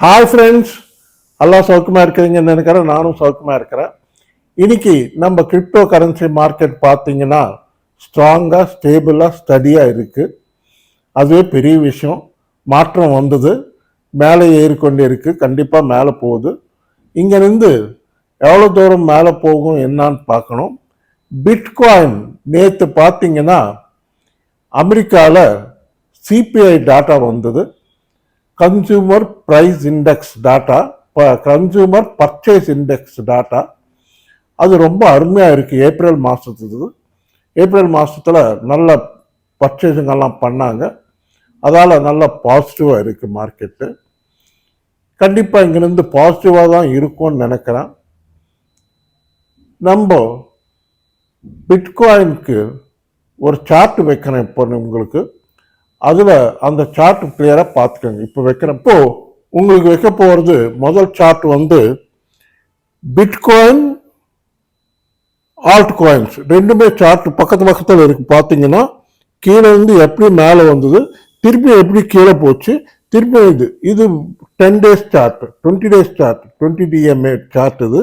Hi friends எல்லாம் சௌக்கியமாக இருக்கிறீங்கன்னு நினைக்கிறேன். நானும் சௌக்கியமாக இருக்கிறேன். இன்னைக்கு நம்ம கிரிப்டோ கரன்சி மார்க்கெட் பார்த்தீங்கன்னா ஸ்ட்ராங்காக ஸ்டேபிளாக ஸ்டடியாக இருக்குது அதுவே பெரிய விஷயம். மாற்றம் வந்தது. மேலே ஏறிக்கொண்டே இருக்குது கண்டிப்பாக மேலே போகுது. இங்கேருந்து எவ்வளோ தூரம் மேலே போகும் என்னான்னு பார்க்கணும். பிட்காயின் நேற்று பார்த்தீங்கன்னா அமெரிக்காவில் சிபிஐ டாட்டா வந்தது. Consumer price index data consumer purchase index data அது ரொம்ப அருமையாக இருக்குது ஏப்ரல் மாதத்துக்கு ஏப்ரல் மாதத்தில் நல்ல பர்ச்சேஸுங்கெல்லாம் பண்ணாங்க. அதால் நல்ல பாசிட்டிவாக இருக்குது மார்க்கெட்டு கண்டிப்பாக இங்கேருந்து பாசிட்டிவாக தான் இருக்கும்னு நினைக்கிறேன். நம்ம பிட்காயினுக்கு ஒரு சார்ட் வைக்கிறேன் இப்போ உங்களுக்கு. அதில் அந்த சார்ட் கிளியராக பார்த்துக்கோங்க. இப்போ வைக்கிறப்போ உங்களுக்கு வைக்க போகிறது முதல் சார்ட் வந்து பிட்காயின் ஆல்ட் காயின்ஸ் ரெண்டுமே சார்ட் பக்கத்து பக்கத்தில் இருக்குது பார்த்தீங்கன்னா கீழே இருந்து எப்படி மேலே வந்தது திருப்பி எப்படி கீழே போச்சு திருப்பி இது இது ten days chart twenty days chart twenty DMA chart இது.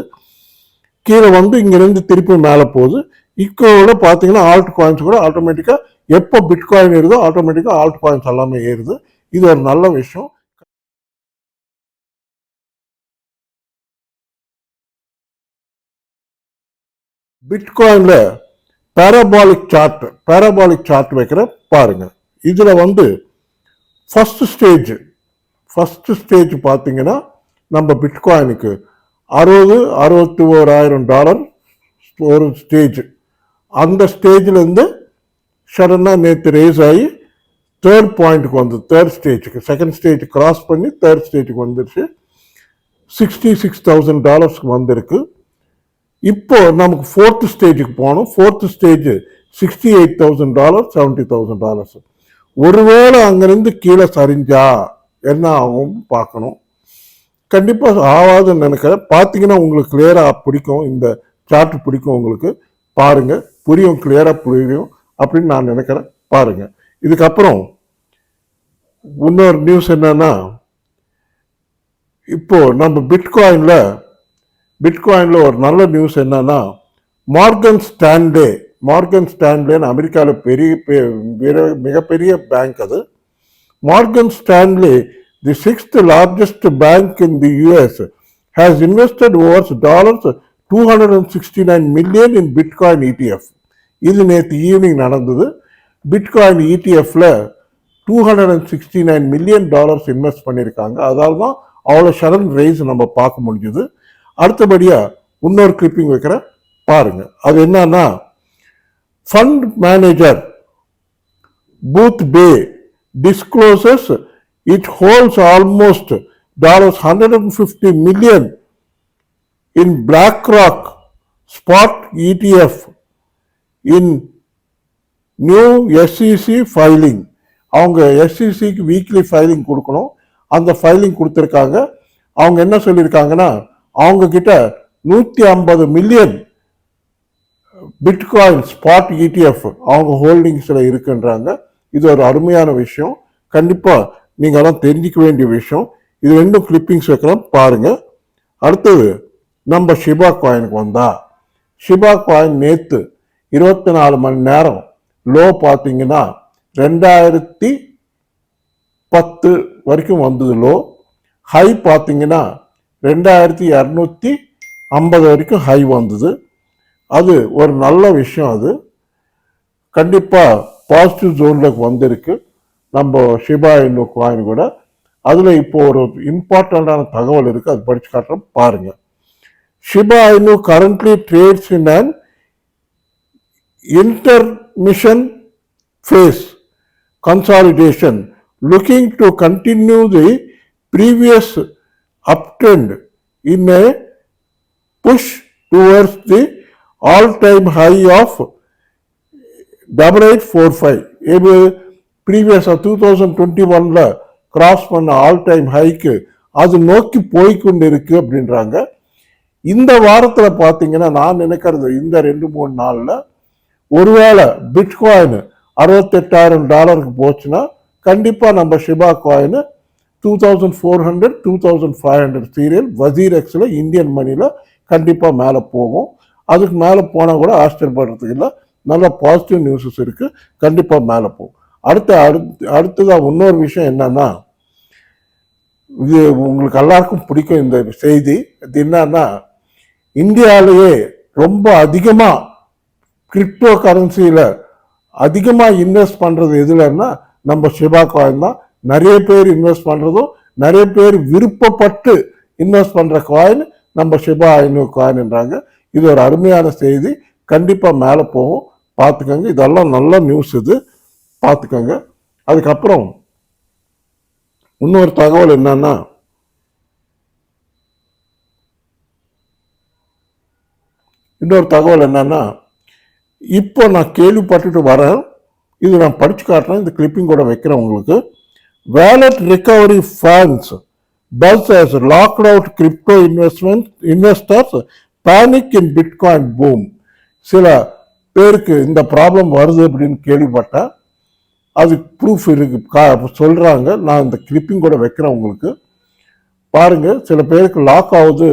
கீழே வந்து இங்கேருந்து திருப்பி மேலே போகுது. இக்கோட பார்த்தீங்கன்னா ஆல்ட் காயின்ஸ் கூட ஆட்டோமேட்டிக்காக எப்போ பிட்காயின் ஏறுதோ ஆட்டோமேட்டிக்காக ஆல்ட் காயின்ஸ் எல்லாமே ஏறுது. இது ஒரு நல்ல விஷயம். பிட்காயினில் பேரபாலிக் சார்ட் பேரபாலிக் சார்ட் வைக்கிற பாருங்க. இதில் வந்து ஃபர்ஸ்ட் ஸ்டேஜ் ஃபஸ்ட்டு ஸ்டேஜ் பார்த்தீங்கன்னா நம்ம பிட்காயினுக்கு அறுபது அறுபத்தி ஓராயிரம் டாலர் ஒரு ஸ்டேஜ் அந்த ஸ்டேஜ்லேருந்து சடனாக நேற்று ரேஸ் ஆகி தேர்ட் பாயிண்ட்டுக்கு வந்து தேர்ட் ஸ்டேஜுக்கு செகண்ட் ஸ்டேஜ் கிராஸ் பண்ணி தேர்ட் ஸ்டேஜுக்கு வந்துருச்சு. சிக்ஸ்டி சிக்ஸ் தௌசண்ட் டாலர்ஸ்க்கு வந்திருக்கு. இப்போ நமக்கு ஃபோர்த் ஸ்டேஜுக்கு போகணும். Fourth stage sixty eight thousand dollar seventy thousand dollars ஒருவேளை அங்கேருந்து கீழே சரிஞ்சா என்ன ஆகும் பார்க்கணும். கண்டிப்பாக ஆகாதுன்னு நினைக்கிறேன். பார்த்தீங்கன்னா உங்களுக்கு கிளியராக பிடிக்கும். இந்த சார்ட் பிடிக்கும் உங்களுக்கு. பாருங்கள் புரியும் கிளியராக புரியும். அப்படின்னு நான் நினைக்கிறேன். பாருங்கள் இதுக்கப்புறம் இன்னொரு நியூஸ் என்னன்னா இப்போது நம்ம பிட்காயினில் பிட்காயினில் ஒரு நல்ல நியூஸ் என்னன்னா மார்கன் ஸ்டாண்டே மார்கன் ஸ்டான்லேன்னு அமெரிக்காவில் பெரிய மிகப்பெரிய பேங்க் அது. Morgan Stanley the sixth largest bank in the US has invested overs dollars two hundred and sixty nine million in bitcoin ETF இது நேற்று ஈவினிங் நடந்தது. Bitcoin இடிஎஃப்ல two hundred and sixty nine million dollars invest பண்ணியிருக்காங்க அதால் தான் அவ்வளோ sudden rice நம்ம பார்க்க முடிஞ்சுது. அடுத்தபடியாக இன்னொரு கிளிப்பிங் வைக்கிற பாருங்க. அது என்னன்னா fund manager Boothbay discloses it holds almost dollars hundred and fifty million in BlackRock spot ETF in new SEC filing அவங்க எஸ்சிசிக்கு வீக்லி ஃபைலிங் கொடுக்கணும். அந்த ஃபைலிங் கொடுத்துருக்காங்க. அவங்க என்ன சொல்லியிருக்காங்கன்னா அவங்கக்கிட்ட நூற்றி ஐம்பது மில்லியன் பிட்காயின் ஸ்பாட் இடிஎஃப் அவங்க ஹோல்டிங்ஸில் இருக்குன்றாங்க. இது ஒரு அருமையான விஷயம். கண்டிப்பாக நீங்கள் எல்லாம் தெரிஞ்சிக்க வேண்டிய விஷயம். இது ரெண்டும் கிளிப்பிங்ஸ் வைக்கிறோம் பாருங்கள் அடுத்தது நம்ம ஷிபா காயினுக்கு வந்தா. ஷிபா காயின் நேற்று இருபத்தி நாலு மணி நேரம் லோ பார்த்தீங்கன்னா ரெண்டாயிரத்தி பத்து வரைக்கும் வந்தது லோ. ஹை பார்த்தீங்கன்னா ரெண்டாயிரத்தி இரநூத்தி ஐம்பது வரைக்கும் ஹை வந்தது. அது ஒரு நல்ல விஷயம் அது. கண்டிப்பாக பாசிட்டிவ் ஜோனில் வந்திருக்கு. நம்ம ஷிபா இன்னு காயின் கூட. அதில் இப்போ ஒரு இம்பார்ட்டண்ட்டான தகவல் இருக்குது அது படித்து காட்டுறோம் பாருங்கள் ஷிபா இன்னும் currently trades in and intermission phase consolidation looking to continue the previous uptrend in a push towards the all-time high of double eight four five இது ப்ரீவியஸாக டூ கிராஸ் பண்ண ஆல் டைம் ஹைக்கு அது நோக்கி போய்க்கொண்டு இருக்கு அப்படின்றாங்க. இந்த வாரத்தில் பார்த்தீங்கன்னா நான் நினைக்கிறது இந்த ரெண்டு மூணு நாளில் ஒருவேளை பிட்காயின் அறுபத்தெட்டாயிரம் டாலருக்கு போச்சுன்னா கண்டிப்பாக நம்ம Shiba coin two thousand four hundred two thousand five hundred serial Wazir எக்ஸில் இந்தியன் மணியில் கண்டிப்பாக மேலே போகும். அதுக்கு மேலே போனால் கூட ஆச்சரியப்படுறதுக்கு இல்லை. நல்ல பாசிட்டிவ் நியூஸஸ் இருக்குது கண்டிப்பாக மேலே போகும். அடுத்த அடுத்து அடுத்ததாக இன்னொரு விஷயம் என்னன்னா இது உங்களுக்கு எல்லாருக்கும் பிடிக்கும் இந்த செய்தி. இது என்னன்னா இந்தியாவிலேயே ரொம்ப அதிகமாக கிரிப்டோ கரன்சியில் அதிகமாக இன்வெஸ்ட் பண்ணுறது எதுலன்னா நம்ம ஷிபா காயின் தான். நிறைய பேர் இன்வெஸ்ட் பண்ணுறதும் நிறைய பேர் விருப்பப்பட்டு இன்வெஸ்ட் பண்ணுற காயின் நம்ம ஷிபா ஐநூறு காயின்ன்றாங்க இது ஒரு அருமையான செய்தி. கண்டிப்பாக மேலே போகும். பார்த்துக்கோங்க. இதெல்லாம் நல்ல நியூஸ் இது. பார்த்துக்கோங்க. அதுக்கப்புறம் இன்னொரு தகவல் என்னன்னா இன்னொரு தகவல் என்னன்னா இப்போ நான் கேள்விப்பட்டுட்டு வரேன். இது நான் படித்து காட்டுறேன். இந்த கிளிப்பிங் கூட வைக்கிறேன் உங்களுக்கு. Wallet recovery fans bus has locked out crypto investment investors panic in bitcoin boom சில பேருக்கு இந்த ப்ராப்ளம் வருது அப்படின்னு கேள்விப்பட்டேன். அதுக்கு ப்ரூஃப் இருக்கு. கா சொல்கிறாங்க நான் இந்த கிளிப்பிங் கூட வைக்கிறேன் உங்களுக்கு. பாருங்கள் சில பேருக்கு லாக் ஆகுது.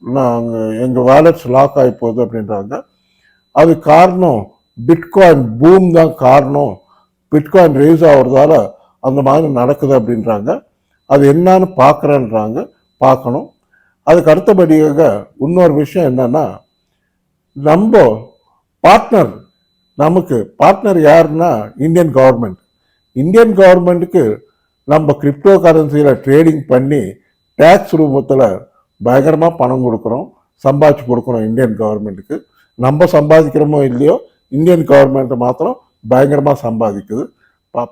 நாங்கள் எங்கள் வேலட்ஸ் லாக் ஆகி போகுது அப்படின்றாங்க. அது காரணம் பிட்காயின் பூம் தான் காரணம். பிட்காயின் ரேஸ் ஆகிறதால அந்த மாதிரி நடக்குது அப்படின்றாங்க. அது என்னன்னு பார்க்குறேன்றாங்க. பார்க்கணும். அதுக்கு அடுத்தபடியாக இன்னொரு விஷயம் என்னன்னா நம்ம பார்ட்னர் நமக்கு பார்ட்னர் யாருன்னா இந்தியன் கவர்மெண்ட் இந்தியன் கவர்மெண்ட்டுக்கு நம்ம கிரிப்டோ கரன்சியில் ட்ரேடிங் பண்ணி டேக்ஸ் ரூபத்தில் பயங்கரமாக பணம் கொடுக்குறோம் சம்பாதிச்சு கொடுக்குறோம் இந்தியன் கவர்மெண்ட்டுக்கு நம்ம சம்பாதிக்கிறோமோ இல்லையோ இந்தியன் கவர்மெண்ட் மாத்திரம் பயங்கரமாக சம்பாதிக்குது. பா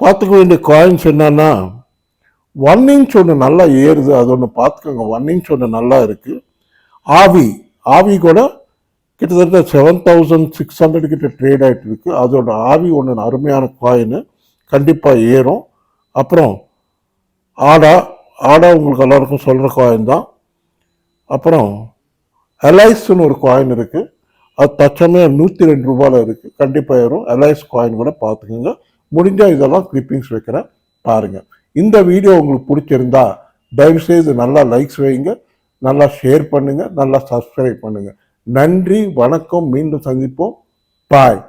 பார்த்துக்க வேண்டிய காயின்ஸ் என்னன்னா ஒன் இன்ச் ஒன்று நல்லா ஏறுது அது ஒன்று பார்த்துக்கோங்க ஒன் இன்ச் ஒன்று நல்லா இருக்குது ஆவி ஆவி கூட கிட்டத்தட்ட செவன் தௌசண்ட் சிக்ஸ் ஹண்ட்ரட் கிட்ட ட்ரேட் ஆகிட்டு இருக்கு. அதோட ஆவி ஒன்று அருமையான காயின் கண்டிப்பாக ஏறும். அப்புறம் ஆடா ஆடா உங்களுக்கு எல்லாருக்கும் சொல்கிற காயின் தான். அப்புறம் அலைஸ்னு ஒரு காயின் இருக்குது அது தற்சமயம் நூற்றி ரெண்டு ரூபாயில் இருக்குது கண்டிப்பாக ஏறும். அலைஸ் காயின் கூட பார்த்துக்கோங்க. முடிஞ்சால் இதெல்லாம் கிளிப்பிங்ஸ் வைக்கிறேன். பாருங்கள் இந்த வீடியோ உங்களுக்கு பிடிச்சிருந்தா தயவுசெய்து நல்லா லைக்ஸ் வைங்க. நல்லா ஷேர் பண்ணுங்கள் நல்லா சப்ஸ்கிரைப் பண்ணுங்கள் நன்றி. வணக்கம். மீண்டும் சந்திப்போம். பாய்